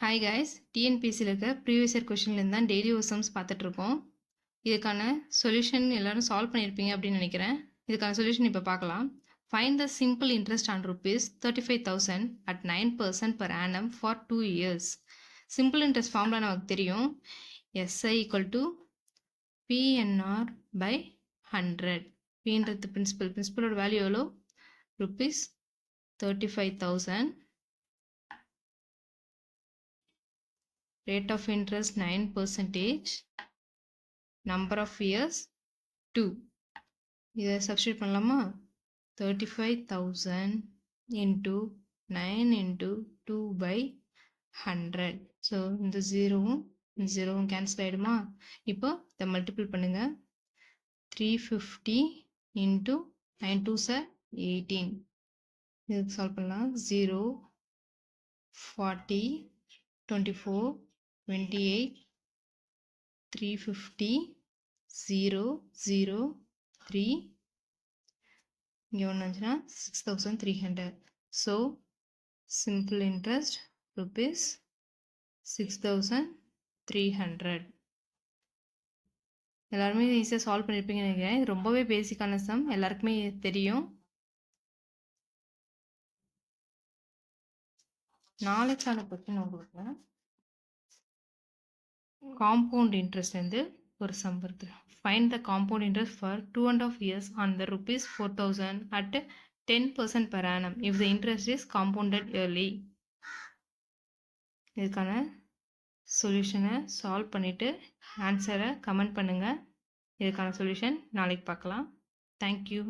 Hi guys டிஎன்பிசியில் இருக்க previous year கொஷின்லேருந்து தான் டெய்லி ஓசம்ஸ் பார்த்துட்ருக்கோம். இதுக்கான சொல்யூஷன் எல்லாரும் சால்வ் பண்ணியிருப்பீங்க அப்படின்னு நினைக்கிறேன். இதுக்கான சொல்யூஷன் இப்போ பார்க்கலாம். Find the simple interest on rupees thirty five thousand at nine percent per annum for two years simple interest ஃபார்ம்லாம் நமக்கு தெரியும். S I equal to P N R by hundred பின்றது principal பிரின்சிபலோட value எவ்வளோ rupees thirty five thousand rate of interest 9 percentage number of years 2 இதை substitute பண்ணலாமா? Thirty five thousand into nine into two by hundred so இந்த ஜீரோவும் இந்த ஜீரோவும் cancel ஆகிடுமா இப்போ இதை multiple பண்ணுங்கள் three fifty into nine two sir eighteen இதுக்கு solve பண்ணலாம். Zero forty twenty four twenty eight three fifty zero zero three இங்கே ஒன்று இருந்துச்சுன்னா six thousand three hundred so simple interest rupees six thousand three hundred எல்லாருமே ஈஸியாக solve பண்ணியிருப்பீங்கன்னு நினைக்கிறேன். இது ரொம்பவே பேசிக்கான சம் எல்லாருக்குமே தெரியும். நாளைக்கான பற்றி நான் உங்களுக்கு காம்பவுண்ட் இன்ட்ரெஸ்ட் வந்து ஒரு சம் வருது. Find the compound interest for two and half years on the rupees four thousand at ten percent per annum if the interest is compounded yearly இதுக்கான சொல்யூஷனை சால்வ் பண்ணிவிட்டு ஆன்சரை கமெண்ட் பண்ணுங்கள் இதுக்கான சொல்யூஷன் நாளைக்கு பார்க்கலாம். தேங்க்யூ